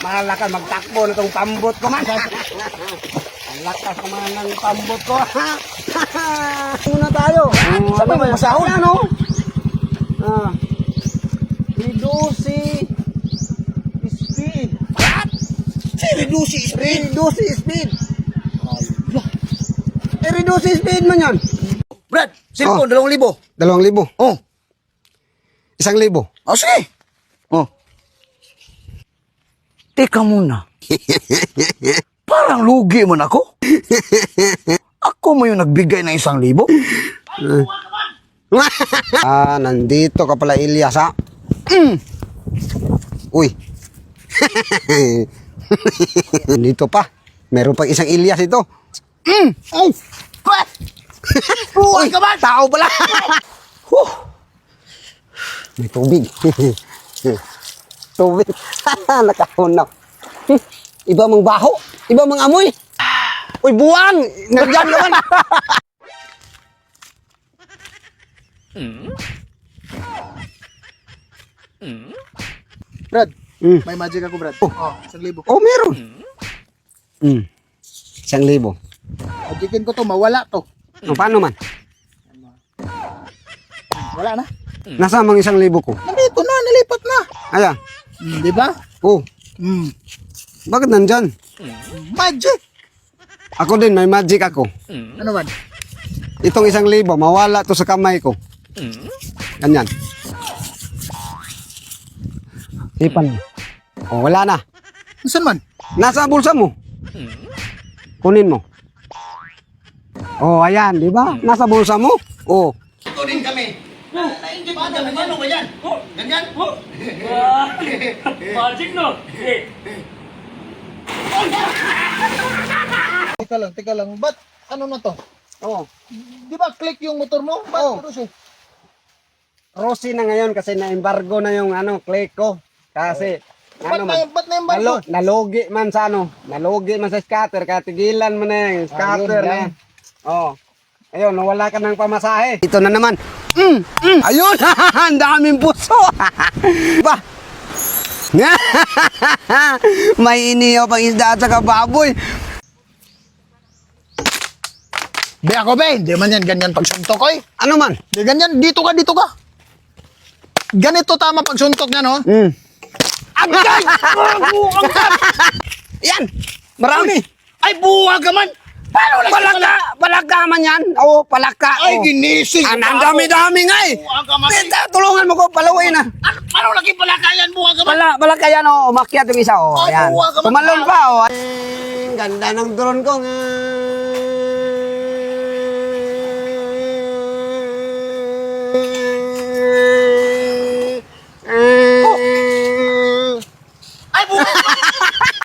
Malakas magtakbo na itong pambot ko man. Ang lakas naman ng pambot ko. Muna tayo. Saan ba yung masahol? Ano? Ah. Reduce speed. What? Si reduce speed. Reduce speed. Eh, reduce speed man yan. Brad, cellphone, dalawang libo. Dalawang libo. Oh. Isang libo. Oh, sige. Oh. Teka muna. Parang lugi man ako. Ako mo yung nagbigay ng isang libo? ah, nandito ka pala, Ilyas, ha? Mm. Uy. Dito pa. Meron pang isang Ilyas ito. Mm. Oh. Buwan ka man! Tao pala. Huh. May tubig. tubig. Nakahunaw. Iba mang baho. Iba mang amoy. Uy, buwang! Nandiyan naman. Brad, Mm. may magic ako, Brad. Oh. Oh, isang libo. Oh, meron. Mm. Isang libo. Magicin ko to, mawala to. Oh, paano man? Wala na. Nasaan mang isang libo ko? Nandito na, nalipat na. Ayan. Hmm, di ba? Oh, Hmm. bakit nandyan? Magic. Ako din, may magic ako. Ano man? Itong isang libo, mawala to sa kamay ko. Ganyan. Hipan mo. Oh, wala na. Saan man? Nasa bulsa mo. Kunin mo. Oh, ayan, di ba? Nasa bulsa mo. Oh. Magic no? Eh, Teka lang, teka lang. Ba't ano na to? Oh. Di ba click yung motor mo? Ba't Oh. ano siya? Rosy na ngayon kasi na-embargo na yung ano, click ko. Kasi, Ba't ano na, man, ba't na yung nalo, nalogi man sa ano, nalogi man sa scatter, kaya tigilan mo na yung scatter Ayun na yan. Oh. Ayun, nawala ka ng pamasahe. Ito na naman. Mm, mm, ayun, ang daming puso. ba? May inihaw pang isda at saka baboy. Be ako, be. Hindi man yan ganyan pag suntok, oy. Ano man? Di ganyan. Dito ka, dito ka. Ganito tama pag suntok niya, no? Mm. Agay! Yan! Marami! Ay, buwa ka man! Paano lang Palaka! Palaka man yan! Oo, palaka. Ay, oh. ginising! Ang ang dami-dami nga eh! Tulungan mo ko, palawin na. Ano, paano lagi pala kayan buwa ka? Pala, palaka yan oh, umakyat yung isa oh. Ay. Tumalon pa oh. Ganda ng drone ko nga.